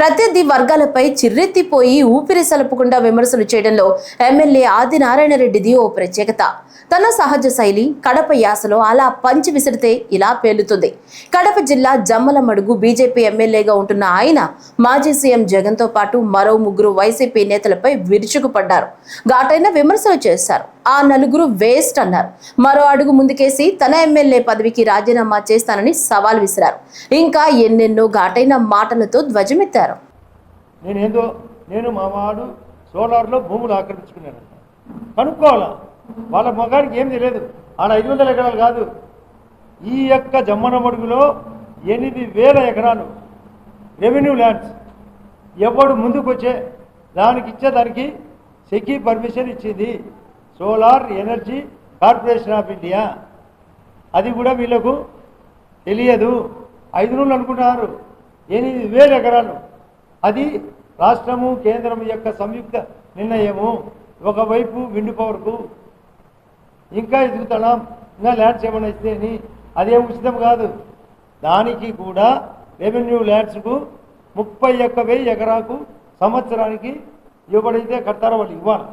ప్రత్యర్థి వర్గాలపై చిర్రెత్తిపోయి ఊపిరి సలపకుండా విమర్శలు చేయడంలో ఎమ్మెల్యే ఆదినారాయణ రెడ్డిది ఓ ప్రత్యేకత. తన సహజ శైలి కడప యాసలో అలా పంచి విసిరితే ఇలా పేలుతుంది. కడప జిల్లా జమ్మలమడుగు బీజేపీ ఎమ్మెల్యేగా ఉంటున్న ఆయన మాజీ సీఎం జగన్తో పాటు మరో ముగ్గురు వైసీపీ నేతలపై విరుచుకుపడ్డారు. ఘాటైన విమర్శలు చేశారు. ఆ నలుగురు వేస్ట్ అన్నారు. మరో అడుగు ముందుకేసి తన ఎమ్మెల్యే పదవికి రాజీనామా చేస్తానని సవాల్ విసిరారు. ఇంకా ఎన్నెన్నో ఘాటైన మాటలతో ధ్వజమెత్తారు. నేను మా వాడు సోలార్లో భూములు ఆక్రమించుకున్నాను కనుక్కోవాలా? వాళ్ళ మొగానికి ఏం తెలియదు. ఆడ ఐదు వందల ఎకరాలు కాదు. ఈ యొక్క జమ్మన మడుగులో ఎనిమిది వేల ఎకరాలు రెవెన్యూ ల్యాండ్స్. ఎవడు ముందుకు వచ్చే దానికి ఇచ్చేదానికి సెకీ పర్మిషన్ ఇచ్చింది solar energy corporation of India. అది కూడా వీళ్ళకు తెలియదు. ఐదు రోజులు అనుకుంటున్నారు. ఎనిమిది వేల ఎకరాలు. అది రాష్ట్రము కేంద్రం యొక్క సంయుక్త నిర్ణయము. ఒకవైపు విండు పవర్కు ఇంకా ఎదుగుతున్నాం ఇంకా ల్యాండ్స్ ఏమైనా ఇస్తే అని అదేం ఉచితం కాదు. దానికి కూడా రెవెన్యూ ల్యాండ్స్కు ముప్పై ఒక్క వెయ్యి ఎకరాకు సంవత్సరానికి ఎవడైతే కడతారో వాళ్ళు ఇవ్వాలి.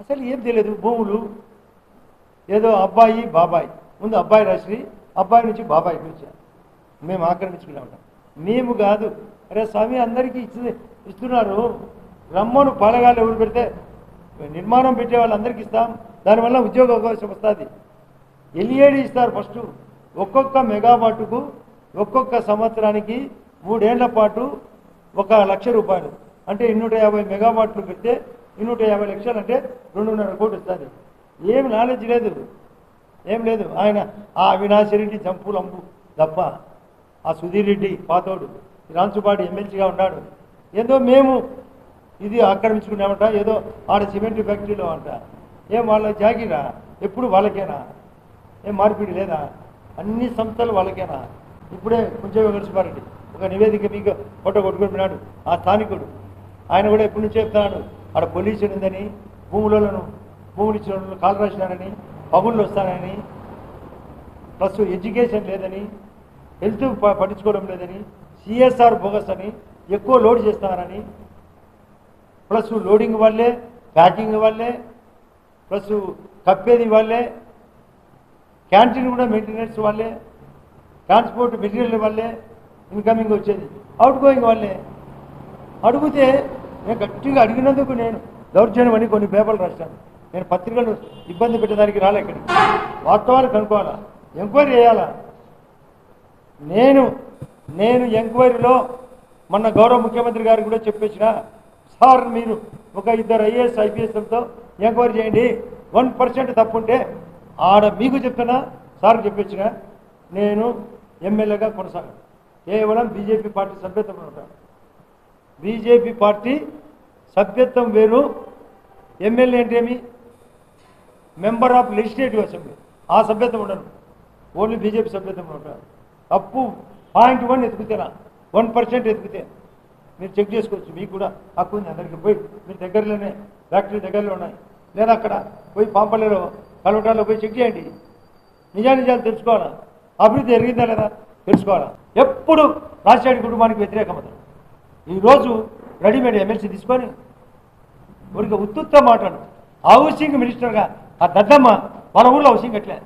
అసలు ఏం తెలియదు భూములు. ఏదో అబ్బాయి బాబాయ్. ముందు అబ్బాయి రాశ్రీ అబ్బాయి నుంచి బాబాయ్ పిలిచారు మేము ఆక్రమించుకునే ఉంటాం మేము కాదు. అరే స్వామి అందరికీ ఇచ్చి ఇస్తున్నారు. రమ్మను పలగాలు ఎవరు పెడితే నిర్మాణం పెట్టే వాళ్ళందరికీ ఇస్తాం. దానివల్ల ఉద్యోగ అవకాశం వస్తుంది. ఎల్ఈడి ఇస్తారు ఫస్ట్. ఒక్కొక్క మెగావాటుకు ఒక్కొక్క సంవత్సరానికి మూడేళ్ళ పాటు ఒక లక్ష రూపాయలు. అంటే ఇన్నూట యాభై మెగావాట్లు పెడితే ఇన్నూట యాభై లక్షలు అంటే రెండున్నర కోట్లు ఇస్తుంది ఏం నాలెడ్జ్ లేదు. ఏం లేదు. ఆయన ఆ అవినాశి రెడ్డి జంపులు అంబు తప్ప. ఆ సుధీర్ రెడ్డి పాతోడు. రాంచుపాటి ఎమ్మెల్సీగా ఉన్నాడు. ఏదో మేము ఇది ఆక్రమించుకున్నామంట ఏదో ఆడ సిమెంట్ ఫ్యాక్టరీలో అంట. ఏం వాళ్ళ జాగిరా? ఎప్పుడు వాళ్ళకేనా? ఏం మార్పిడి లేదా? అన్ని సంస్థలు వాళ్ళకేనా? ఇప్పుడే కొంచెం వెంకటసుబ్బారెడ్డి ఒక నివేదిక మీకు ఫోటో కొట్టుకున్నాడు ఆ స్థానికుడు. ఆయన కూడా ఎప్పటి నుంచి చెప్తున్నాడు. ఆడ పొల్యూషన్ ఉందని భూములను భూములు ఇచ్చిన కాలు రాసినారని పగుళ్ళు వస్తానని ప్లస్ ఎడ్యుకేషన్ లేదని హెల్త్ ప- పట్టించుకోవడం లేదని సిఎస్ఆర్ బోగస్ అని ఎక్కువ లోడ్ చేస్తున్నారని ప్లస్ లోడింగ్ వల్లే ప్యాకింగ్ వల్లే ప్లస్ కప్పేది వాళ్ళే క్యాంటీన్ కూడా మెయింటెనెన్స్ వాళ్ళే ట్రాన్స్పోర్ట్ మెటీరియల్ వాళ్ళే ఇన్కమింగ్ వచ్చేది. అవుట్ గోయింగ్ వాళ్ళే. అడిగితే నేను గట్టిగా అడిగినందుకు నేను దౌర్జన్యం అని కొన్ని పేపర్లు రాశాను. నేను పత్రికలు ఇబ్బంది పెట్టడానికి రాలే ఇక్కడ వాస్తవాలు కనుక్కోవాలా? ఎంక్వైరీ చేయాలా? నేను నేను ఎంక్వైరీలో మొన్న గౌరవ ముఖ్యమంత్రి గారు కూడా చెప్పేసిన సార్ మీరు ఒక ఇద్దరు ఐఏఎస్ ఐపీఎస్లతో ఎంక్వైరీ చేయండి. వన్ పర్సెంట్ తప్పుంటే ఆడ మీకు చెప్తున్నా సార్ చెప్పించిన నేను ఎమ్మెల్యేగా కొనసాగను. కేవలం బీజేపీ పార్టీ సభ్యత్వంలో ఉంటాను. బీజేపీ పార్టీ సభ్యత్వం వేరు. ఎమ్మెల్యే అంటే ఏమి? Member of legislative assembly. ఆ సభ్యత్వం ఉండను. ఓన్లీ బీజేపీ సభ్యత్వంలో ఉంటాను. తప్పు పాయింట్ వన్ ఎత్తుకుతేనా? వన్ పర్సెంట్ ఎత్తుకుతే. మీరు చెక్ చేసుకోవచ్చు మీకు కూడా హక్కు ఉంది అందరికీ. పోయి మీ దగ్గరలోనే ఫ్యాక్టరీ దగ్గరలో ఉన్నాయి. లేదా అక్కడ పోయి పాంపల్లిలో కలవటాల్లో పోయి చెక్ చేయండి. నిజానిజాలు తెలుసుకోవాలా? అభివృద్ధి జరిగిందా లేదా తెలుసుకోవాలా? ఎప్పుడు రాజశేఖర కుటుంబానికి వ్యతిరేకమవుతారు ఈరోజు రెడీమేడ్ ఎమ్మెల్సీ తీసుకొని ఊరికి ఉత్తుత్త మాట్లాడు. హౌసింగ్ మినిస్టర్గా ఆ దద్దమ్మ మన ఊళ్ళో హౌసింగ్ ఎట్లేదు